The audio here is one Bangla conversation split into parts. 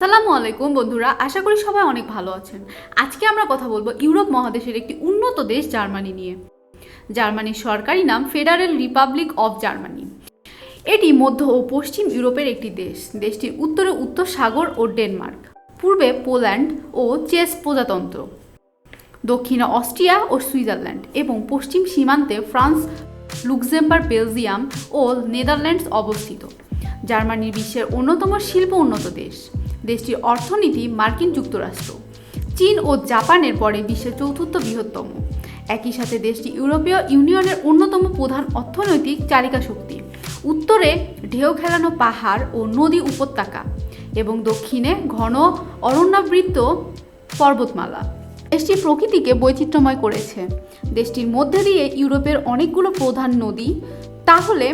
সালামু আলাইকুম বন্ধুরা, আশা করি সবাই অনেক ভালো আছেন। আজকে আমরা কথা বলব ইউরোপ মহাদেশের একটি উন্নত দেশ জার্মানি নিয়ে। জার্মানির সরকারি নাম ফেডারেল রিপাবলিক অফ জার্মানি। এটি মধ্য ও পশ্চিম ইউরোপের একটি দেশ। দেশটির উত্তরে উত্তর সাগর ও ডেনমার্ক, পূর্বে পোল্যান্ড ও চেস প্রজাতন্ত্র, দক্ষিণে অস্ট্রিয়া ও সুইজারল্যান্ড এবং পশ্চিম সীমান্তে ফ্রান্স, লুক্সেমবার্গ, বেলজিয়াম ও নেদারল্যান্ডস অবস্থিত। জার্মানির বিশ্বের অন্যতম শিল্প উন্নত দেশ। দেশটির অর্থনীতি মার্কিন যুক্তরাষ্ট্র, চীন ও জাপানের পরে বিশ্বের চতুর্থ বৃহত্তম। একই সাথে দেশটি ইউরোপীয় ইউনিয়নের অন্যতম প্রধান অর্থনৈতিক চালিকা শক্তি। উত্তরে ঢেউ খেলানো পাহাড় ও নদী উপত্যকা এবং দক্ষিণে ঘন অরণ্যাবৃত পর্বতমালা। দেশটি প্রকৃতিকে বৈচিত্র্যময় করেছে। দেশটির মধ্যে দিয়ে ইউরোপের অনেকগুলো প্রধান নদী, তাহলে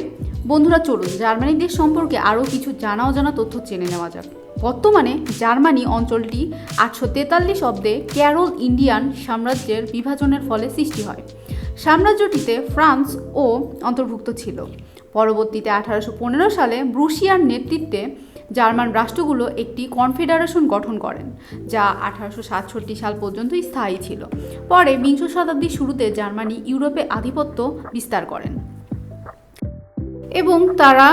বন্ধুরা, চলুন জার্মানি দেশ সম্পর্কে আরও কিছু জানা অজানা তথ্য জেনে নেওয়া যাক। বর্তমানে জার্মানি অঞ্চলটি আটশো তেতাল্লিশ অব্দে ক্যারল ইন্ডিয়ান সাম্রাজ্যের বিভাজনের ফলে সৃষ্টি হয়। সাম্রাজ্যটিতে ফ্রান্স ও অন্তর্ভুক্ত ছিল। পরবর্তীতে আঠারোশো পনেরো সালে ব্রুশিয়ার নেতৃত্বে জার্মান রাষ্ট্রগুলো একটি কনফেডারেশন গঠন করেন, যা আঠারোশো সাতষট্টি সাল পর্যন্ত স্থায়ী ছিল। পরে বিংশ শতাব্দীর শুরুতে জার্মানি ইউরোপে আধিপত্য বিস্তার করেন। এবং তারা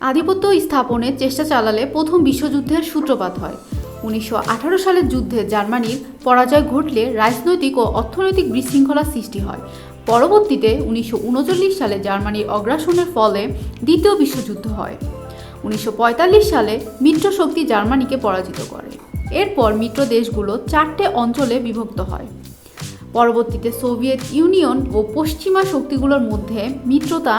আধিপত্য স্থাপনের চেষ্টা চালালে প্রথম বিশ্বযুদ্ধের সূত্রপাত হয়। উনিশশো আঠারো সালের যুদ্ধে জার্মানির পরাজয় ঘটলে রাজনৈতিক ও অর্থনৈতিক বিশৃঙ্খলার সৃষ্টি হয়। পরবর্তীতে উনিশশো উনচল্লিশ সালে জার্মানির অগ্রাসনের ফলে দ্বিতীয় বিশ্বযুদ্ধ হয়। উনিশশো পঁয়তাল্লিশ সালে মিত্র শক্তি জার্মানিকে পরাজিত করে। এরপর মিত্র দেশগুলো চারটে অঞ্চলে বিভক্ত হয়। পরবর্তীতে সোভিয়েত ইউনিয়ন ও পশ্চিমা শক্তিগুলোর মধ্যে মিত্রতা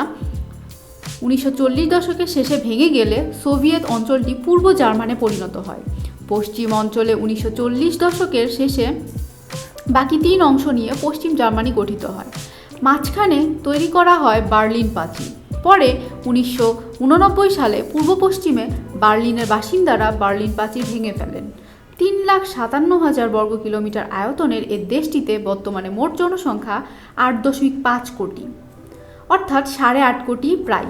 উনিশশো চল্লিশ দশকের শেষে ভেঙে গেলে সোভিয়েত অঞ্চলটি পূর্ব জার্মানে পরিণত হয়। পশ্চিম অঞ্চলে উনিশশো চল্লিশ দশকের শেষে বাকি তিন অংশ নিয়ে পশ্চিম জার্মানি গঠিত হয়। মাঝখানে তৈরি করা হয় বার্লিন প্রাচীর পরে উনিশশো উননব্বই সালে পূর্ব পশ্চিমে বার্লিনের বাসিন্দারা বার্লিন প্রাচীর ভেঙে ফেলেন। তিন লাখ সাতান্ন হাজার বর্গ কিলোমিটার আয়তনের এ দেশটিতে বর্তমানে মোট জনসংখ্যা আট দশমিক পাঁচ কোটি, অর্থাৎ সাড়ে আট কোটি প্রায়।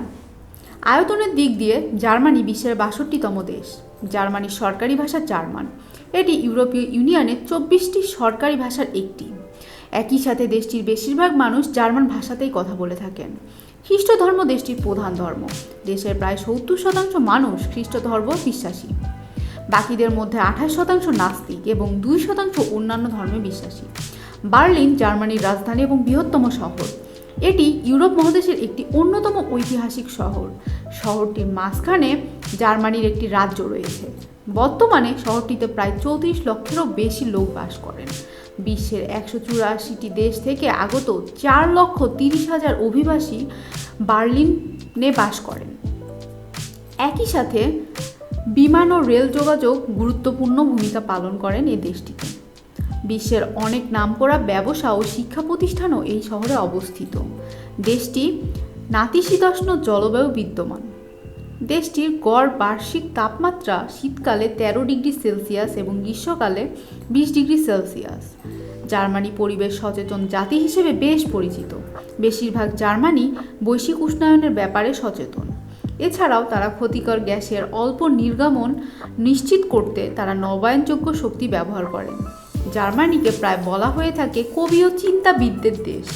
আয়তনের দিক দিয়ে জার্মানি বিশ্বের বাষট্টিতম দেশ, জার্মানির সরকারি ভাষা জার্মান। এটি ইউরোপীয় ইউনিয়নের চব্বিশটি সরকারি ভাষার একটি। একই সাথে দেশটির বেশিরভাগ মানুষ জার্মান ভাষাতেই কথা বলে থাকেন। খ্রিস্ট ধর্ম দেশটির প্রধান ধর্ম। দেশের প্রায় সত্তর শতাংশ মানুষ খ্রিস্ট ধর্ম বিশ্বাসী। বাকিদের মধ্যে আঠাশ শতাংশ নাস্তিক এবং দুই শতাংশ অন্যান্য ধর্মে বিশ্বাসী। বার্লিন জার্মানির রাজধানী এবং বৃহত্তম শহর। এটি ইউরোপ মহাদেশের একটি অন্যতম ঐতিহাসিক শহর। শহরটির মাঝখানে জার্মানির একটি রাজ্য রয়েছে। বর্তমানে শহরটিতে প্রায় চৌত্রিশ লক্ষেরও বেশি লোক বাস করেন। বিশ্বের একশো চুরাশিটি দেশ থেকে আগত চার লক্ষ তিরিশ হাজার অভিবাসী বার্লিনে বাস করেন। একই সাথে বিমান ও রেল যোগাযোগ গুরুত্বপূর্ণ ভূমিকা পালন করেন এই দেশটিতে। বিশ্বের অনেক নামকরা ব্যবসা ও শিক্ষা প্রতিষ্ঠানও এই শহরে অবস্থিত। দেশটি নাতিশীতোষ্ণ জলবায়ু বিদ্যমান। দেশটির গড় বার্ষিক তাপমাত্রা শীতকালে তেরো ডিগ্রি সেলসিয়াস এবং গ্রীষ্মকালে বিশ ডিগ্রি সেলসিয়াস। জার্মানি পরিবেশ সচেতন জাতি হিসেবে বেশ পরিচিত। বেশিরভাগ জার্মানি বৈশ্বিক উষ্ণায়নের ব্যাপারে সচেতন। এছাড়াও তারা ক্ষতিকর গ্যাসের অল্প নির্গমন নিশ্চিত করতে তারা নবায়নযোগ্য শক্তি ব্যবহার করেন। জার্মানিকে প্রায় বলা হয়ে থাকে কবি ও চিন্তাবিদদের দেশ।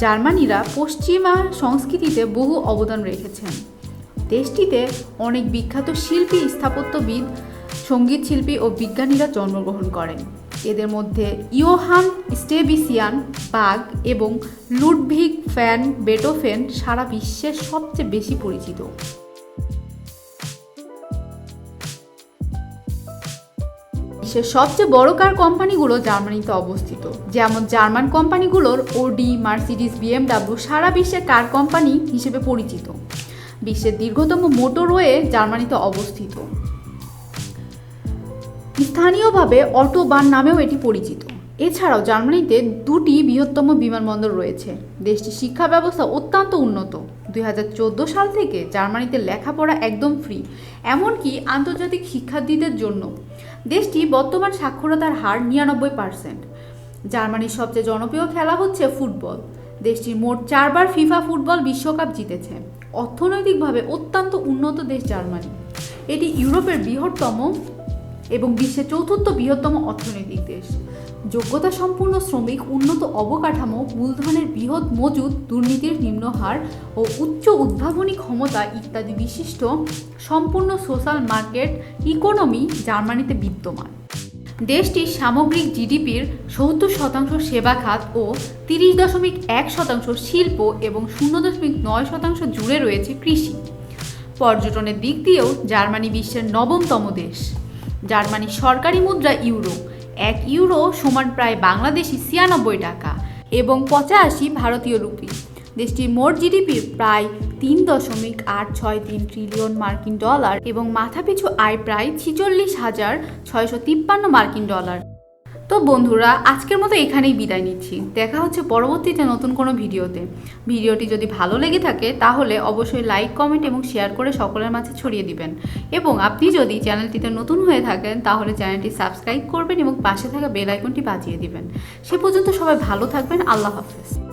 জার্মানিরা পশ্চিমা সংস্কৃতিতে বহু অবদান রেখেছেন। দেশটিতে অনেক বিখ্যাত শিল্পী, স্থাপত্যবিদ, সংগীত শিল্পী ও বিজ্ঞানীরা জন্মগ্রহণ করেন। এদের মধ্যে ইয়োহান স্টেবিসিয়ান বাগ এবং লুডভিগ ফ্যান বেটোফেন সারা বিশ্বের সবচেয়ে বেশি পরিচিত। বিশ্বের সবচেয়ে বড় কার কোম্পানিগুলো জার্মানিতে অবস্থিত? যেমন জার্মান কোম্পানিগুলোর ওডি মার্সিডিস বিএমডাব্লিউ সারা বিশ্বের কার কোম্পানি হিসেবে পরিচিত? বিশ্বের দীর্ঘতম মোটরওয়ে জার্মানিতে অবস্থিত। স্থানীয়ভাবে অটোবান নামেও এটি পরিচিত। এছাড়াও জার্মানিতে দুটি বৃহত্তম বিমানবন্দর রয়েছে। দেশটির শিক্ষা ব্যবস্থা অত্যন্ত উন্নত। দুই হাজার চোদ্দ সাল থেকে জার্মানিতে লেখাপড়া একদম ফ্রি এমনকি আন্তর্জাতিক শিক্ষার্থীদের জন্য। দেশটি বর্তমান সাক্ষরতার হার নিরানব্বই পার্সেন্ট জার্মানির সবচেয়ে জনপ্রিয় খেলা হচ্ছে ফুটবল। দেশটির মোট চারবার ফিফা ফুটবল বিশ্বকাপ জিতেছে। অর্থনৈতিকভাবে অত্যন্ত উন্নত দেশ জার্মানি। এটি ইউরোপের বৃহত্তম এবং বিশ্বের চতুর্থ বৃহত্তম অর্থনৈতিক দেশ। যোগ্যতা সম্পূর্ণ শ্রমিক, উন্নত অবকাঠামো, মূলধনের বৃহৎ মজুদ, দুর্নীতির নিম্ন হার ও উচ্চ উদ্ভাবনী ক্ষমতা ইত্যাদি বিশিষ্ট সম্পূর্ণ সোশ্যাল মার্কেট ইকোনমি জার্মানিতে বিদ্যমান। দেশটির সামগ্রিক জিডিপির সত্তর শতাংশ সেবা খাত ও তিরিশ দশমিক এক শতাংশ শিল্প এবং শূন্য দশমিক নয় শতাংশ জুড়ে রয়েছে কৃষি। পর্যটনের দিক দিয়েও জার্মানি বিশ্বের নবমতম দেশ। জার্মানির সরকারি মুদ্রা ইউরো এক ইউরো সমান প্রায় বাংলাদেশি ছিয়ানব্বই টাকা এবং পঁচাশি ভারতীয় রুপি। দেশটির মোট জিডিপি প্রায় তিন দশমিক আট ছয় তিন ট্রিলিয়ন মার্কিন ডলার এবং মাথাপিছু আয় প্রায় ছিচল্লিশ হাজার ছয়শো তিপ্পান্ন মার্কিন ডলার। তো বন্ধুরা, আজকের মতো এখানেই বিদায় নিচ্ছি। দেখা হচ্ছে পরবর্তীতে নতুন কোনো ভিডিওতে। ভিডিওটি যদি ভালো লেগে থাকে, তাহলে অবশ্যই লাইক, কমেন্ট এবং শেয়ার করে সকলের মাঝে ছড়িয়ে দিবেন। এবং আপনি যদি চ্যানেলটিতে নতুন হয়ে থাকেন, তাহলে চ্যানেলটি সাবস্ক্রাইব করবেন এবং পাশে থাকা বেল আইকনটি বাজিয়ে দিবেন। সে পর্যন্ত সবাই ভালো থাকবেন। আল্লাহ হাফেজ।